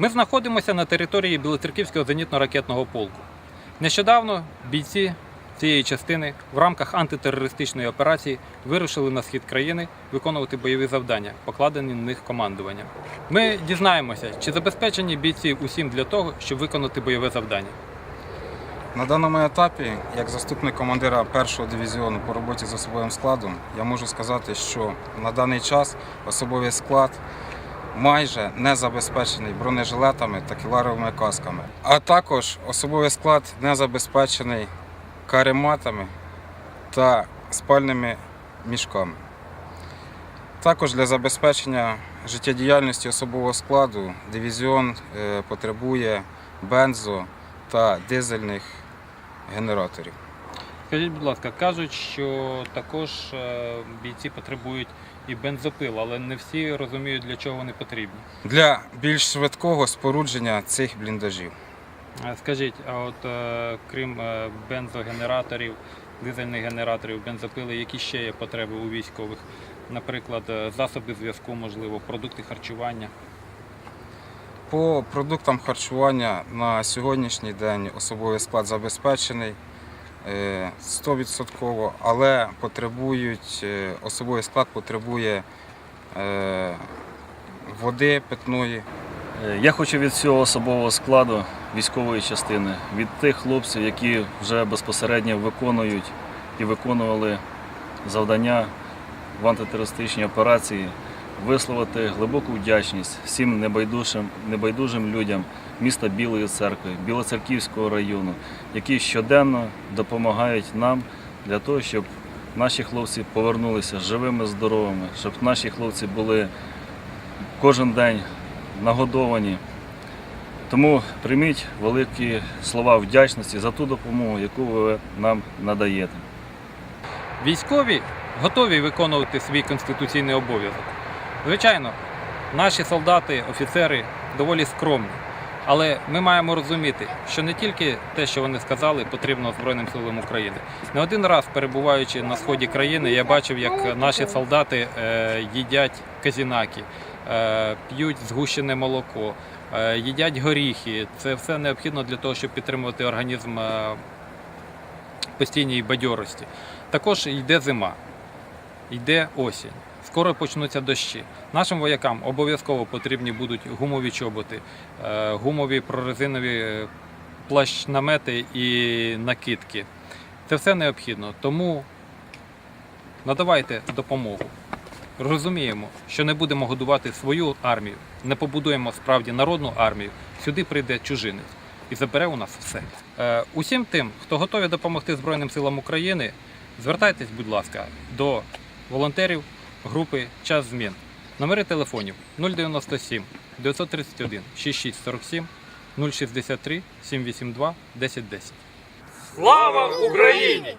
Ми знаходимося на території Білоцерківського зенітно-ракетного полку. Нещодавно бійці цієї частини в рамках антитерористичної операції вирушили на схід країни виконувати бойові завдання, покладені на них командуванням. Ми дізнаємося, чи забезпечені бійці усім для того, щоб виконати бойове завдання. На даному етапі, як заступник командира першого дивізіону по роботі з особовим складом, я можу сказати, що на даний час особовий склад майже не забезпечений бронежилетами та кіларовими касками. А також особовий склад не забезпечений карематами та спальними мішками. Також для забезпечення життєдіяльності особового складу дивізіон е, потребує бензо та дизельних генераторів. Скажіть, будь ласка, кажуть, що також е, бійці потребують і бензопил, але не всі розуміють, для чого вони потрібні. Для більш швидкого спорудження цих бліндажів. Е, Скажіть, а от е, крім бензогенераторів, дизельних генераторів, бензопили, які ще є потреби у військових? Наприклад, засоби зв'язку, можливо, продукти харчування. По продуктам харчування на сьогоднішній день особовий склад забезпечений 100%, але потребують, е, особовий склад потребує е, води питної, Е, Я хочу від всього особового складу військової частини, від тих хлопців, які вже безпосередньо виконують і виконували завдання в антитерористичній операції, висловити глибоку вдячність всім небайдужим, небайдужим людям міста Білої церкви, Білоцерківського району, які щоденно допомагають нам для того, щоб наші хлопці повернулися живими, здоровими, щоб наші хлопці були кожен день нагодовані. Тому прийміть великі слова вдячності за ту допомогу, яку ви нам надаєте. Військові готові виконувати свій конституційний обов'язок. Звичайно, наші солдати, офіцери доволі скромні. Але ми маємо розуміти, що не тільки те, що вони сказали, потрібно Збройним силам України. Не один раз перебуваючи на сході країни, я бачив, як наші солдати е, їдять казінаки, е, п'ють згущене молоко, е, їдять горіхи. Це все необхідно для того, щоб підтримувати організм постійній бадьорості. Також йде зима, йде осінь. Скоро почнуться дощі. Нашим воякам обов'язково потрібні будуть гумові чоботи, е, гумові прорезинові е, плащ-намети і накидки. Це все необхідно. Тому надавайте допомогу. Розуміємо, що не будемо годувати свою армію, не побудуємо справді народну армію. Сюди прийде чужинець і забере у нас все. Е, Усім тим, хто готові допомогти Збройним силам України, звертайтесь, будь ласка, до волонтерів групи Час змін. Номери телефонів 097 931 6647 063 782 1010. Слава Україні!